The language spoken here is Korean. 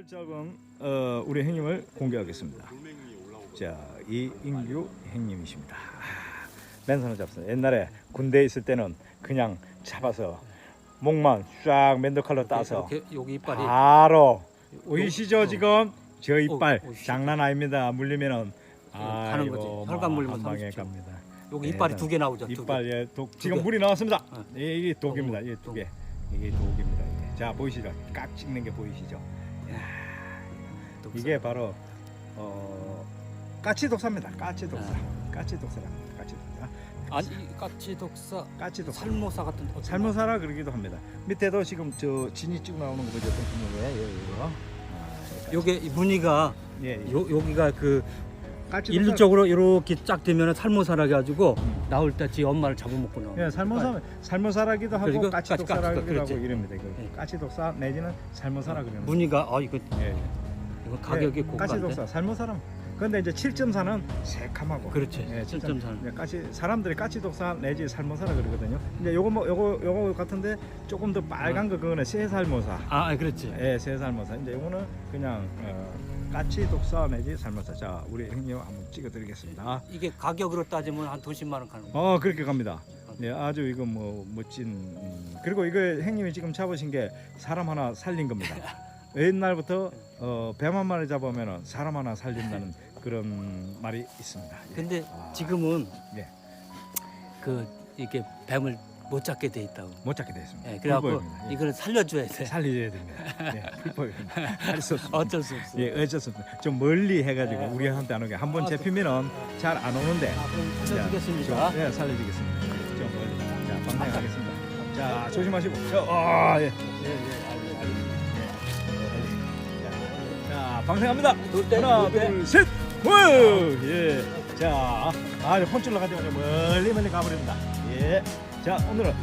을 잡은 어, 우리 행님을 공개하겠습니다. 자, 이인규 행님이십니다. 아, 맨손을 잡습니다. 옛날에 군대에 있을 때는 그냥 잡아서 목만 쫙 맨도칼로 따서 이렇게 여기 이빨이 바로 보이시죠 어. 지금 저 이빨 어, 어, 장난 아닙니다. 물리면은 가는 거지. 혈관 물리면 한 방에 30초. 갑니다. 여기 네, 이빨이 네. 두개 나오죠. 두 개. 이빨 예, 독 지금 개. 물이 나왔습니다. 어. 예, 이게 독입니다. 어, 이게 두 독. 개. 이게 독입니다. 이게. 자 보이시죠? 깍 찍는 게 보이시죠? 이게 바로 어, 까치 독사입니다. 까치 독사. 아. 까치 독사랍니다. 까치 독사. 아니 이 까치 독사 까치 독사. 살모사 같은 어떤 살모사라 그러기도 합니다. 밑에도 지금 저 진이 쭉 나오는 거 보죠? 구멍에 예, 이거. 아, 요게 이 무늬가 예, 예. 요 여기가 그. 일률적으로 이렇게 쫙 되면 살모사라 가지고 음. 나올 때 지 엄마를 잡아먹고 나와. 예, 살모사 살모사라기도 하고 그리고 까치 까치, 까치, 하고 그렇지. 이럽니다. 이거 예. 까치 독사 내지는 살모사라 그러는 거. 무늬가 아 이거 예. 이거 가격이 예, 고가인데. 까치 독사 살모사람. 근데 이제 7.4는 새카마고. 그렇지. 예, 7.4. 네, 까치 사람들이 까치 독사 내지 살모사라 그러거든요. 근데 요거 뭐 요거 요거 같은데 조금 더 빨간 거 그거는 새 살모사. 아, 아, 그렇지. 예, 새 살모사. 이제 요거는 그냥 어, 까치 독사 내지 살모사. 자, 우리 형님 한번 찍어 드리겠습니다. 이게 가격으로 따지면 한 도십만 원 가는 거. 어, 그렇게 갑니다. 네, 아주 이거 뭐 멋진. 음, 그리고 이거 형님이 지금 잡으신 게 사람 하나 살린 겁니다. 옛날부터 어, 뱀한 마리 잡으면은 사람 하나 살린다는 그런 말이 있습니다. 예. 근데 아. 지금은 예. 그 이게 뱀을 못 잡게 돼 있다고. 못 잡게 됐습니다. 예, 그래갖고 불법입니다. 예. 이걸 살려줘야 돼. 살려줘야 됩니다. 예, 불법입니다. 할 수 없습니다. 어쩔 수 없어. 예, 어쩔 수 없습니다. 좀 멀리 해가지고 예. 우리한테 안 오게 한 번 아, 잡히면은 잘 안 오는데. 아, 그럼 자, 살려주겠습니다. 좀, 예, 살려주겠습니다. 좀 멀리. 자, 방향하겠습니다. 자, 조심하시고. 저, 아, 예. 예, 예, 알겠- 알겠습니다. 자, 자, 방생합니다. 놀 때, 하나, 때. 둘, 셋. 후! 예. 자, 아, 혼쭐 나가지고 멀리 멀리 가버립니다. 예. 자, 오늘은